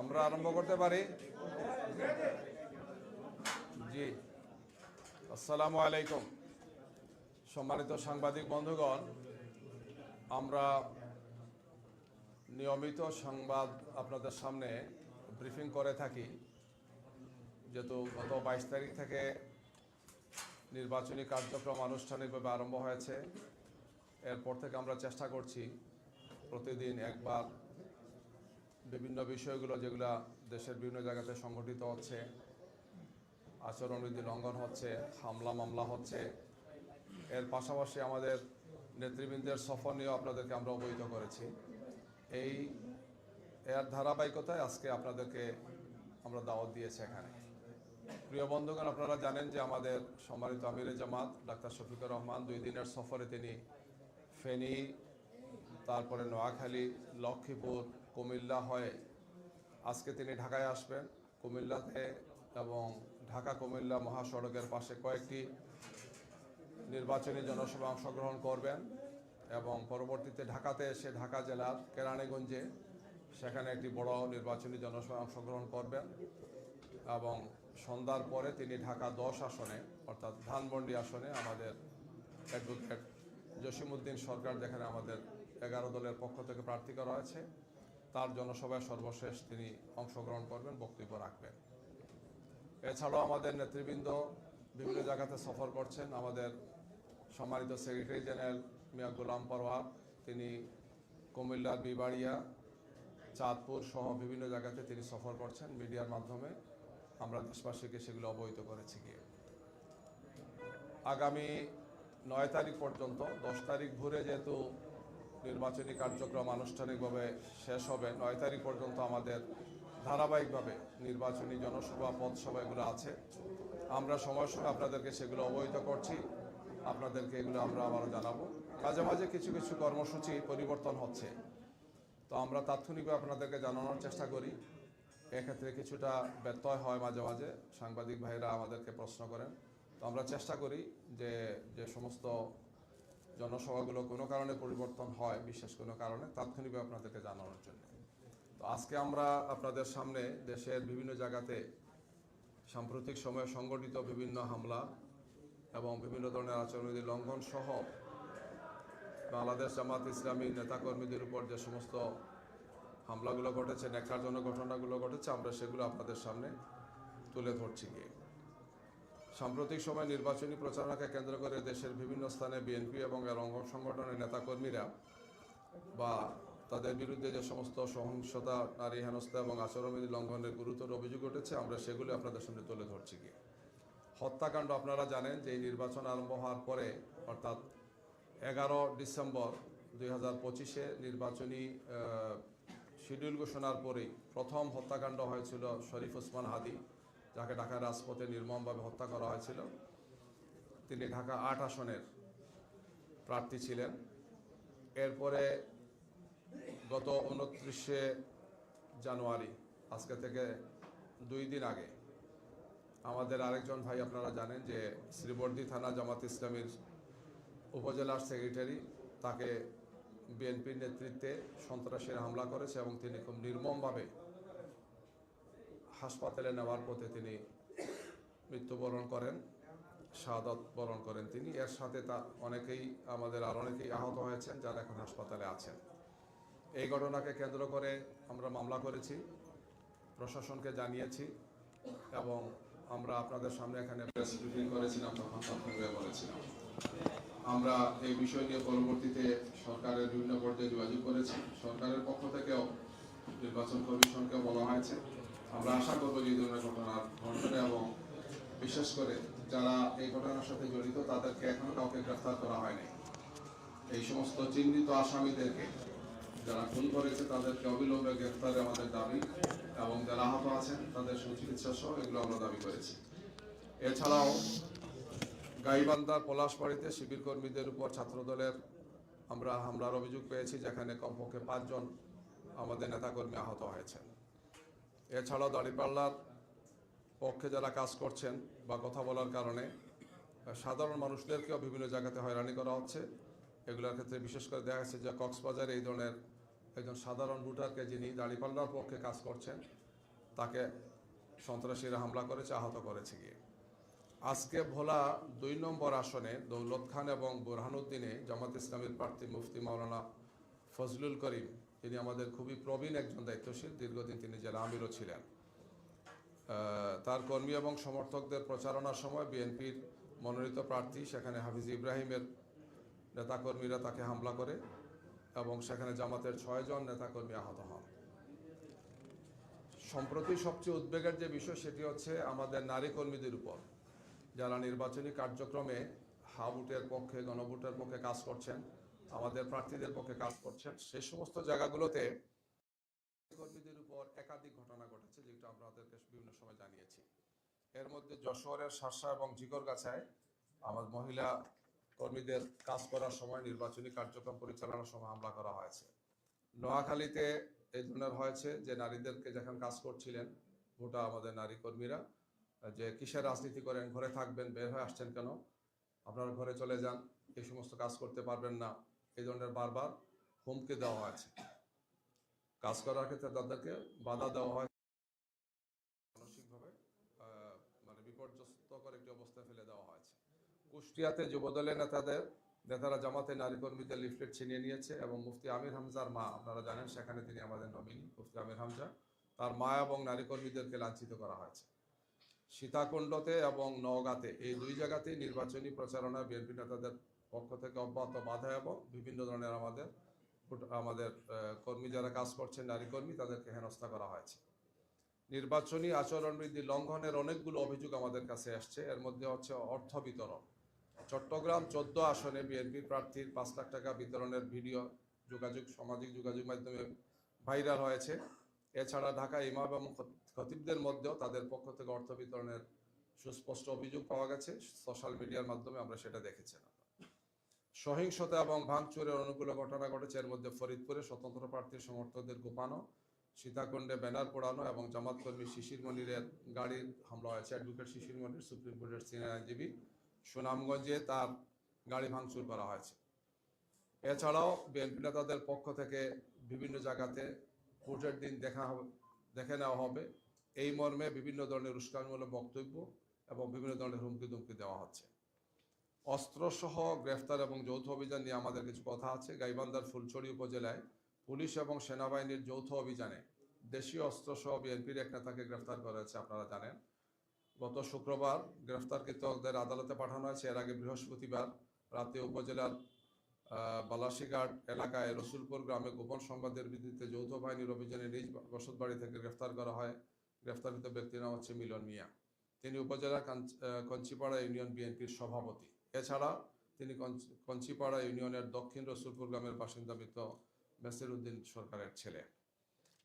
আমরা আরম্ভ করতে পারি। জি। আসসালামু আলাইকুম। সম্মানিত সাংবাদিক বন্ধুগণ, আমরা নিয়মিত সংবাদ আপনাদের সামনে ব্রিফিং করে থাকি। যেহেতু গত বাইশ তারিখ থেকে নির্বাচনী কার্যক্রম আনুষ্ঠানিকভাবে আরম্ভ হয়েছে। এরপর থেকে আমরা চেষ্টা করছি প্রতিদিন একবার বিভিন্ন বিষয়গুলো যেগুলো দেশের বিভিন্ন জায়গাতে সংঘটিত হচ্ছে, আচরণবিধি লঙ্ঘন হচ্ছে, হামলা, মামলা হচ্ছে। এর পাশাপাশি আমাদের নেতৃবৃন্দের সফর নিয়েও আপনাদেরকে আমরা অবহিত করেছি। এই, এর ধারাবাহিকতায় আজকে আপনাদেরকে আমরা দাওয়াত দিয়েছি এখানে। প্রিয় বন্ধুগণ, আপনারা জানেন যে আমাদের সম্মানিত আমিরে জামাত, ডাক্তার শফিকুর রহমান দুই দিনের সফরে তিনি ফেনী, তারপরে নোয়াখালী, লক্ষ্মীপুর কুমিল্লা হয়ে আজকে তিনি ঢাকায় আসবেন। কুমিল্লাতে এবং ঢাকা কুমিল্লা মহাসড়কের পাশে কয়েকটি নির্বাচনী জনসভা অংশগ্রহণ করবেন এবং পরবর্তীতে ঢাকাতে এসে ঢাকা জেলার কেরানীগঞ্জে সেখানে একটি বড় নির্বাচনী জনসভা অংশগ্রহণ করবেন এবং সন্ধ্যার পরে তিনি ঢাকা দশ আসনে, অর্থাৎ ধানমন্ডি আসনে আমাদের অ্যাডভোকেট জসিমউদ্দিন সরকার যেখানে আমাদের এগারো দলের পক্ষ থেকে প্রার্থী করা হয়েছে। তার জনসভায় সর্বশেষ তিনি অংশগ্রহণ করবেন, বক্তব্য রাখবেন। এছাড়াও আমাদের নেতৃবৃন্দ বিভিন্ন জায়গাতে সফর করছেন। আমাদের সম্মানিত সেক্রেটারি জেনারেল মিয়া গোলাম পরওয়ার তিনি কুমিল্লার বিবাড়িয়া, চাঁদপুর সহ বিভিন্ন জায়গাতে তিনি সফর করছেন মিডিয়ার মাধ্যমে। আমরা দেশবাসীকে সেগুলো অবহিত করেছি গিয়ে। আগামী নয় তারিখ পর্যন্ত, দশ তারিখ ভোরে যেহেতু নির্বাচনী কার্যক্রম আনুষ্ঠানিকভাবে শেষ হবে। নয় তারিখ পর্যন্ত আমাদের ধারাবাহিকভাবে নির্বাচনী জনসভা পথসভা এগুলো আছে। আমরা সময় সময় আপনাদেরকে সেগুলো অবহিত করছি। আপনাদেরকে এগুলো আমরা আবারও জানাব। মাঝে মাঝে কিছু কিছু কর্মসূচি পরিবর্তন হচ্ছে। তো আমরা তাৎক্ষণিকভাবে আপনাদেরকে জানানোর চেষ্টা করি। এক্ষেত্রে কিছুটা ব্যত্যয় হয় মাঝে মাঝে। সাংবাদিক ভাইরা আমাদেরকে প্রশ্ন করেন। তো আমরা চেষ্টা করি যে যে সমস্ত জনসভাগুলো কোনো কারণে পরিবর্তন হয়, বিশেষ কোনো কারণে, তাৎক্ষণিকভাবে আপনাদেরকে জানানোর জন্য। তো আজকে আমরা আপনাদের সামনে দেশের বিভিন্ন জায়গাতে সাম্প্রতিক সময়ে সংগঠিত বিভিন্ন হামলা এবং বিভিন্ন ধরনের আচরণবিধি লঙ্ঘন সহ বাংলাদেশ জামাত ইসলামী নেতাকর্মীদের উপর যে সমস্ত হামলাগুলো ঘটেছে নেকড়াজনক ঘটনাগুলো ঘটেছে, আমরা সেগুলো আপনাদের সামনে তুলে ধরছি গিয়ে। সাম্প্রতিক সময় নির্বাচনী প্রচারণাকে কেন্দ্র করে দেশের বিভিন্ন স্থানে বিএনপি এবং এর অঙ্গ সংগঠনের নেতাকর্মীরা বা তাদের বিরুদ্ধে যে সমস্ত সহিংসতা, নারী হেনস্থা এবং আচরণবিধি লঙ্ঘনের গুরুতর অভিযোগ উঠেছে, আমরা সেগুলো আপনাদের সামনে তুলে ধরছি গিয়ে। হত্যাকাণ্ড আপনারা জানেন যে এই নির্বাচন আরম্ভ হওয়ার পরে, অর্থাৎ এগারো ডিসেম্বর দুই হাজার পঁচিশে নির্বাচনী শিডিউল ঘোষণার পরেই প্রথম হত্যাকাণ্ড হয়েছিল শরীফ ওসমান হাদি। যাকে ঢাকার রাজপথে নির্মমভাবে হত্যা করা হয়েছিল। তিনি ঢাকা আট আসনের প্রার্থী ছিলেন। এরপরে গত উনত্রিশে জানুয়ারি, আজকে থেকে দুই দিন আগে, আমাদের আরেকজন ভাই আপনারা জানেন যে শ্রীবর্দী থানা জামাত ইসলামীর উপজেলার সেক্রেটারি, তাকে বিএনপির নেতৃত্বে সন্ত্রাসীরা হামলা করেছে এবং তিনি খুব নির্মমভাবে হাসপাতালে নেওয়ার পথে তিনি মৃত্যুবরণ করেন, শাহাদত বরণ করেন তিনি। এর সাথে তা অনেকেই আমাদের আর অনেকেই আহত হয়েছেন, যারা এখন হাসপাতালে আছেন। এই ঘটনাকে কেন্দ্র করে আমরা মামলা করেছি, প্রশাসনকে জানিয়েছি এবং আমরা আপনাদের সামনে এখানে প্রেস ব্রিফিং করেছিলাম, তখন প্রাথমিকভাবে বলেছিলাম। আমরা এই বিষয় নিয়ে পরবর্তীতে সরকারের বিভিন্ন পর্যায়ে যোগাযোগ করেছি। সরকারের পক্ষ থেকেও নির্বাচন কমিশনকে বলা হয়েছে আমরা আশা করব যে ধরনের ঘটনা ঘটবে এবং বিশেষ করে যারা এই ঘটনার সাথে জড়িত, তাদেরকে এখনও কাউকে গ্রেফতার করা হয়নি। এই সমস্ত চিহ্নিত আসামিদেরকে যারা খুন করেছে, তাদেরকে অবিলম্বে গ্রেফতারে আমাদের দাবি এবং যারা আহত আছেন, তাদের সুচিকিৎসা সহ এগুলো আমরা দাবি করেছি। এছাড়াও গাইবান্ধার পলাশবাড়িতে শিবির কর্মীদের উপর ছাত্রদলের আমরা হামলার অভিযোগ পেয়েছি, যেখানে কমপক্ষে পাঁচজন আমাদের নেতাকর্মী আহত হয়েছেন। এছাড়াও দাঁড়িপাল্লার পক্ষে যারা কাজ করছেন বা কথা বলার কারণে সাধারণ মানুষদেরকেও বিভিন্ন জায়গাতে হয়রানি করা হচ্ছে। এগুলোর ক্ষেত্রে বিশেষ করে দেখা যাচ্ছে যে কক্সবাজারে এই ধরনের একজন সাধারণ ভোটারকে যিনি দাঁড়িপাল্লার পক্ষে কাজ করছেন, তাকে সন্ত্রাসীরা হামলা করেছে, আহত করেছে গিয়ে। আজকে ভোলা দুই নম্বর আসনে দৌলত খান এবং বোরহানুদ্দিনে জামাত ইসলামের প্রার্থী মুফতি মাওলানা ফজলুল করিম তিনি আমাদের খুবই প্রবীণ একজন দায়িত্বশীল, দীর্ঘদিন তিনি জেলা আমিরও ছিলেন। তার কর্মী এবং সমর্থকদের প্রচারণার সময় বিএনপির মনোনীত প্রার্থী সেখানে হাফিজ ইব্রাহিমের নেতাকর্মীরা তাকে হামলা করে এবং সেখানে জামাতের ছয়জন নেতাকর্মী আহত হন। সম্প্রতি সবচেয়ে উদ্বেগের যে বিষয় সেটি হচ্ছে আমাদের নারী কর্মীদের উপর। যারা নির্বাচনী কার্যক্রমে হাবুটের পক্ষে, গণভোটের পক্ষে কাজ করছেন আমাদের প্রার্থীদের পক্ষে কাজ করছেন। সেই সমস্ত জায়গাগুলোতে কর্মীদের উপর একাধিক ঘটনা ঘটেছে, যেটা আমরা আপনাদেরকে বিভিন্ন সময় জানিয়েছি। এর মধ্যে যশোরের শাসা এবং জিগরগাছায় আমার মহিলা কর্মীদের কাজ করার সময় নির্বাচনী কার্যক্রম পরিচালনার সময় হামলা করা হয়েছে। নোয়াখালীতে এই ধরনের হয়েছে যে নারীদেরকে যখন কাজ করছিলেন, গোটা আমাদের নারী কর্মীরা, যে কিসের রাজনীতি করেন, ঘরে থাকবেন, বের হয়ে আসছেন কেন, আপনারা ঘরে চলে যান, এই সমস্ত কাজ করতে পারবেন না। এই ধরনের বারবার হুমকি দেওয়া হয়েছে। কাজ করার ক্ষেত্রে তাদেরকে বাধা দেওয়া হয়। মানসিকভাবে মানে বিপর্যস্তকর একটি অবস্থায় ফেলে দেওয়া হয়েছে। কুষ্টিয়াতে যুবদলের নেতাদের, নেতারা জামাতে নারী কর্মীদের লিফলেট ছিনিয়ে নিয়েছে এবং মুফতি আমির হামজার মা, আপনারা জানেন সেখানে তিনি আমাদের নমিনি মুফতি আমির হামজা, তার মা এবং নারী কর্মীদেরকে লাঞ্ছিত করা হয়েছে। সীতাকুণ্ডতে এবং নওগাঁতে এই দুই জায়গাতেই নির্বাচনী প্রচারণা বিএনপি নেতাদের পক্ষ থেকে অব্যাহত বাধা এবং বিভিন্ন ধরনের আমাদের আমাদের কর্মী যারা কাজ করছেন, নারী কর্মী, তাদেরকে হেনস্থা করা হয়েছে। নির্বাচনী আচরণবিধি লঙ্ঘনের অনেকগুলো অভিযোগ আমাদের কাছে আসছে। এর মধ্যে হচ্ছে অর্থ বিতরণ। চট্টগ্রাম চোদ্দ আসনে বিএনপি প্রার্থীর পাঁচ লাখ টাকা বিতরণের ভিডিও যোগাযোগ, সামাজিক যোগাযোগ মাধ্যমে ভাইরাল হয়েছে। এছাড়া ঢাকা ইমাম এবং খতিবদের মধ্যেও তাদের পক্ষ থেকে অর্থ বিতরণের সুস্পষ্ট অভিযোগ পাওয়া গেছে। সোশ্যাল মিডিয়ার মাধ্যমে আমরা সেটা দেখেছিলাম সহিংসতা এবং ভাঙচুরের অনুকূল ঘটনা ঘটেছে। এর মধ্যে ফরিদপুরে স্বতন্ত্র প্রার্থীর সমর্থকদের গোপানো, সীতাকুণ্ডে ব্যানার পোড়ানো এবং জামাত কর্মী শিশির মনিরের গাড়ির হামলা হয়েছে। অ্যাডভোকেট শিশির মনির, সুপ্রিম কোর্টের সিনিয়র আইনজীবী সুনামগঞ্জে তার গাড়ি ভাঙচুর করা হয়েছে। এছাড়াও বিএনপি নেতাদের পক্ষ থেকে বিভিন্ন জায়গাতে ভোটের দিন দেখা হবে, দেখে নেওয়া হবে। এই মর্মে বিভিন্ন ধরনের উস্কানিমূলক বক্তব্য এবং বিভিন্ন ধরনের হুমকি দুমকি দেওয়া হচ্ছে। অস্ত্রসহ গ্রেফতার এবং যৌথ অভিযান নিয়ে আমাদের কিছু কথা আছে। গাইবান্ধার ফুলছড়ি উপজেলায় পুলিশ এবং সেনাবাহিনীর যৌথ অভিযানে দেশীয় অস্ত্রসহ বিএনপির এক নেতাকে গ্রেফতার করা হয়েছে আপনারা জানেন। গত শুক্রবার গ্রেফতারকৃতদের আদালতে পাঠানো হয়েছে। এর আগে বৃহস্পতিবার রাতে উপজেলার বালাসীঘাট এলাকায় রসুলপুর গ্রামে গোপন সংবাদের ভিত্তিতে যৌথ বাহিনীর অভিযানে নিজ বসতবাড়ি থেকে গ্রেফতার করা হয়। গ্রেফতারকৃত ব্যক্তির নাম হচ্ছে মিলন মিয়া। তিনি আহ, কঞ্চিপাড়া ইউনিয়ন বিএনপির সভাপতি। এছাড়া তিনি কঞ্চিপাড়া ইউনিয়নের দক্ষিণ রসুলপুর গ্রামের বাসিন্দা মৃত মেসির উদ্দিন সরকারের ছেলে।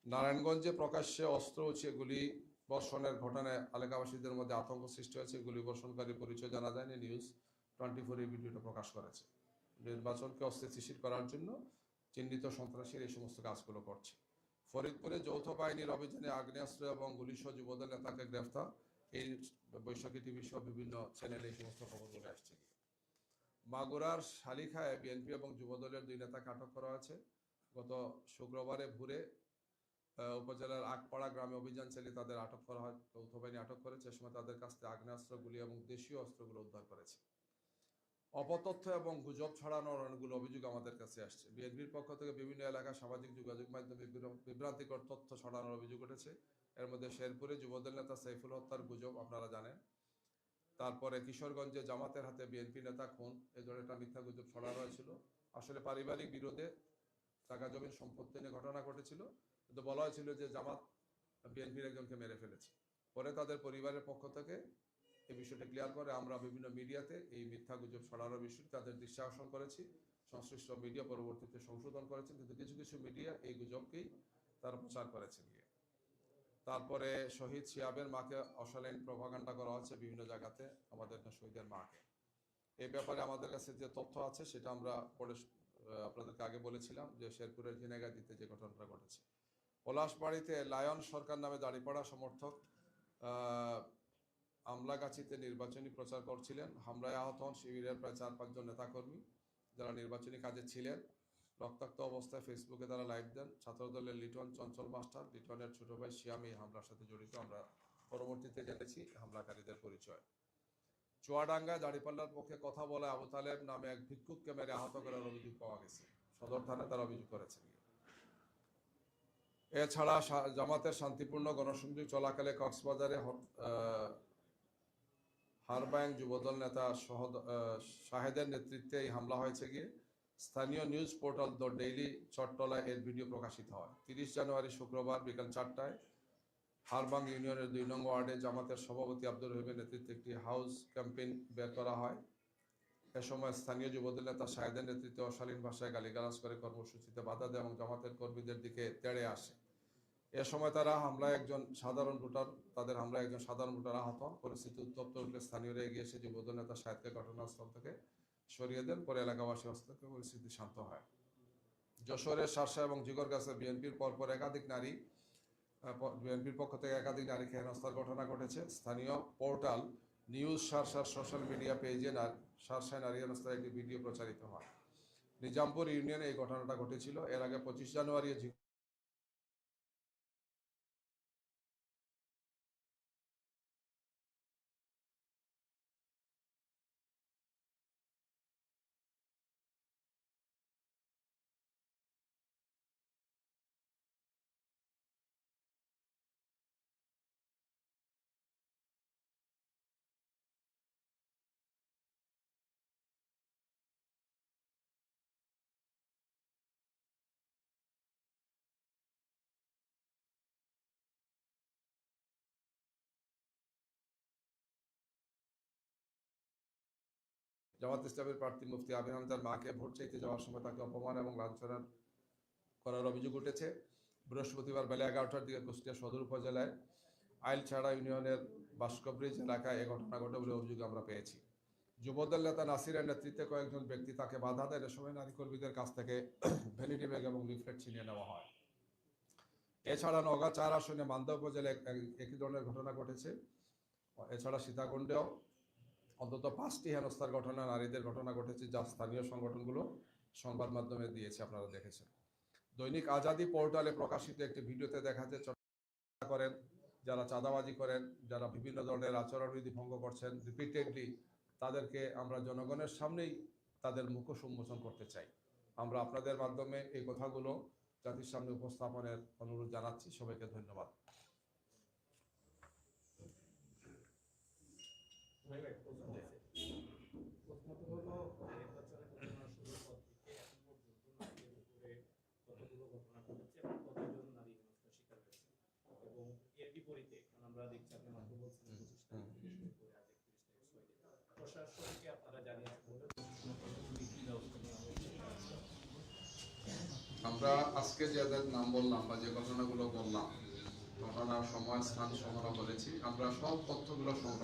নারায়ণগঞ্জে প্রকাশ্যে অস্ত্র উঁচিয়ে গুলি বর্ষণের ঘটনায় এলাকাবাসীদের মধ্যে আতঙ্ক সৃষ্টি হয়েছে। গুলি বর্ষণকারী পরিচয় জানা যায়নি। নিউজ টোয়েন্টি ফোর এই ভিডিওটা প্রকাশ করেছে। নির্বাচনকে অস্থিতিশীল করার জন্য চিহ্নিত সন্ত্রাসীর এই সমস্ত কাজগুলো করছে। ফরিদপুরে যৌথ বাহিনীর অভিযানে আগ্নেয়াস্ত্র এবং গুলিসহ যুবদল নেতাকে গ্রেফতার। এই বৈশাখী টিভি সহ বিভিন্ন চ্যানেলে এই সমস্ত খবরগুলো আসছে। মাগুরার শালিখায় বিএনপি এবং যুবদলের দুই নেতাকে আটক করা হয়েছে। গত শুক্রবারে ভোরে উপজেলার আগপাড়া গ্রামে অভিযান চালিয়ে তাদের আটক করা হয়। যৌথ বাহিনী আটক করেছে এ সময় তাদের কাছ থেকে আগ্নেয়াস্ত্র গুলি এবং দেশীয় অস্ত্রগুলো উদ্ধার করেছে। অপতথ্য এবং গুজব ছড়ানোর অনেকগুলো অভিযোগ আমাদের কাছে আসছে। বিএনপির পক্ষ থেকে বিভিন্ন এলাকায় সামাজিক যোগাযোগ মাধ্যমে বিভ্রান্তিকর তথ্য ছড়ানোর অভিযোগ উঠেছে। এর মধ্যে শেরপুরে যুবদল নেতা সাইফুল হত্যার গুজব আপনারা জানেন। তারপরে কিশোরগঞ্জে জামাতের হাতে বিএনপি নেতা খুন এই ধরনের একটা মিথ্যা গুজব ছড়ানো হয়েছিল। আসলে পারিবারিক বিরোধে টাকা, জমির সম্পত্তি নিয়ে ঘটনা ঘটেছিল। কিন্তু বলা হয়েছিল যে জামাত বিএনপির একজনকে মেরে ফেলেছে। পরে তাদের পরিবারের পক্ষ থেকে এই বিষয়টা ক্লিয়ার করে আমরা বিভিন্ন মিডিয়াতে এই মিথ্যা গুজব ছড়ানোর বিষয়ে তাদের দৃষ্টি করেছি। সংশ্লিষ্ট মিডিয়া পরবর্তীতে সংশোধন করেছেন, কিন্তু কিছু কিছু মিডিয়া এই গুজবকেই তারা প্রচার করেছে গিয়ে তারপরে শহীদ শিয়াবের মাকে অশালীন প্রভাকাণ্ডা করা হচ্ছে বিভিন্ন জায়গাতে, আমাদের শহীদের মাকে। এই ব্যাপারে আমাদের কাছে যে তথ্য আছে, সেটা আমরা পরে আপনাদেরকে আগে বলেছিলাম যে শেরপুরের ঝিনাগাদিতে যে ঘটনাটা ঘটেছে। পলাশবাড়িতে লায়ন সরকার নামে দাঁড়িপাড়া সমর্থক আমলাগাছিতে নির্বাচনী প্রচার করছিলেন হামলায় আহত হন শিবিরের প্রায় চার পাঁচজন নেতাকর্মী যারা নির্বাচনী কাজে ছিলেন। রক্তাক্ত অবস্থায় ফেসবুকে তারা লাইভ দেন। ছাত্রদলের লিটন চঞ্চল মাস্টার, লিটনের ছোট ভাই শিয়াম এই হামলার সাথে জড়িত। আমরা পরবর্তীতে জেনেছি হামলাকারীদের পরিচয়। চুয়াডাঙ্গায় দাড়িপাল্লার পক্ষে কথা বলে আবু তালেব নামে এক ভিক্ষুককে মেরে আহত করার অভিযোগ পাওয়া গেছে। সদর থানায় তারা অভিযোগ করেছেন। এছাড়া জামাতের শান্তিপূর্ণ গণসংযোগ চলাকালে কক্সবাজারে হারবায়ং যুবদল নেতা শাহেদের নেতৃত্বে এই হামলা হয়েছে গিয়ে। স্থানীয় নিউজ পোর্টাল দ্য ডেইলি চট্টলায় এর ভিডিও প্রকাশিত হয়। তিরিশ জানুয়ারি শুক্রবার বিকাল চারটায় হারবাং ইউনিয়নের দুই নং ওয়ার্ডে জামাতের সভাপতি আব্দুর রহিমের নেতৃত্বে একটি হাউস ক্যাম্পেইন বের করা হয়। এ সময় স্থানীয় যুবদল নেতা শাহেদের নেতৃত্বে অশালীন ভাষায় গালিগালাজ করে কর্মসূচিতে বাধা দেয় এবং জামাতের কর্মীদের দিকে তেড়ে আসে। এ সময় তারা হামলায় একজন সাধারণ ভোটার, তাদের হামলায় একজন সাধারণ ভোটার আহত। পরিস্থিতি উত্তপ্ত উঠলে স্থানীয়রা এগিয়ে এসে যুবদল নেতা শাহেদকে ঘটনাস্থল থেকে সরিয়ে দেন, পরে এলাকাবাসী হস্তক্ষেপে পরিস্থিতি শান্ত হয়। যশোরের শাসা এবং জিগরগাছে বিএনপির পরপর একাধিক নারী বিএনপির পক্ষ থেকে একাধিক নারী হেনস্থার ঘটনা ঘটেছে। স্থানীয় পোর্টাল নিউজ সারসার সোশ্যাল মিডিয়া পেজে সারসায় নারী হেনস্থার একটি ভিডিও প্রচারিত হয়। নিজামপুর ইউনিয়নে এই ঘটনাটা ঘটেছিল। এর আগে পঁচিশ জানুয়ারি জামাত ইসলামের প্রার্থী মুফতি আমির হামজার মাকে ভোট চাইতে যাওয়ার সময় তাকে অপমান এবং লাঞ্ছনা করার অভিযোগ উঠেছে। বৃহস্পতিবার বেলা এগারোটার দিকে কুষ্টিয়া সদর উপজেলায় আইলছাড়া ইউনিয়নের বাস্কব্রিজ এলাকায় এ ঘটনা ঘটে বলে অভিযোগ আমরা পেয়েছি। যুবদল নেতা নাসিরের নেতৃত্বে কয়েকজন ব্যক্তি তাকে বাধা দেয়। সময় নারী কর্মীদের কাছ থেকে ভ্যানিটি ব্যাগ এবং লিফলেট ছিনিয়ে নেওয়া হয়। এছাড়া নগা চার আসনে মান্দা উপজেলায় এক- এক- একই ধরনের ঘটনা ঘটেছে। এছাড়া সীতাকুণ্ডেও অন্তত পাঁচটি হেনস্থার ঘটনা, নারীদের ঘটনা ঘটেছে যা স্থানীয় সংগঠনগুলো সংবাদ মাধ্যমে দিয়েছে, আপনারা দেখেছেন। দৈনিক আজাদি পোর্টালে প্রকাশিত একটি ভিডিওতে দেখা যায় চর্চা করেন, যারা চাঁদাবাজি করেন, যারা বিভিন্ন ধরনের আচরণবিধি ভঙ্গ করছেন রিপিটেডলি তাদেরকে আমরা জনগণের সামনেই তাদের মুখোশ উন্মোচন করতে চাই। আমরা আপনাদের মাধ্যমে এই কথাগুলো জাতির সামনে উপস্থাপনের অনুরোধ জানাচ্ছি। সবাইকে ধন্যবাদ ভাই ভাই প্রশ্ন আছে প্রশ্নটা হলো নির্বাচনের ঘটনা শুরুর পর থেকে এখন পর্যন্ত নারীদের উপরে কতগুলো ঘটনা ঘটেছে এবং কতজন নারী হেনস্থার শিকার হয়েছে এবং এর বিপরীতে কারণ আমরা দেখছি আপনি মাত্র বলছেন পঁচিশ তারিখ থেকে শুরু করে আজ একত্রিশ তারিখ ছয় দিন আমরা আজকে যাদের নাম বললাম বা যে ঘটনাগুলো বললাম ঘটনা সময়, স্থান সংগ্রহ করেছি। আমরা সব তথ্যগুলো সংগ্রহ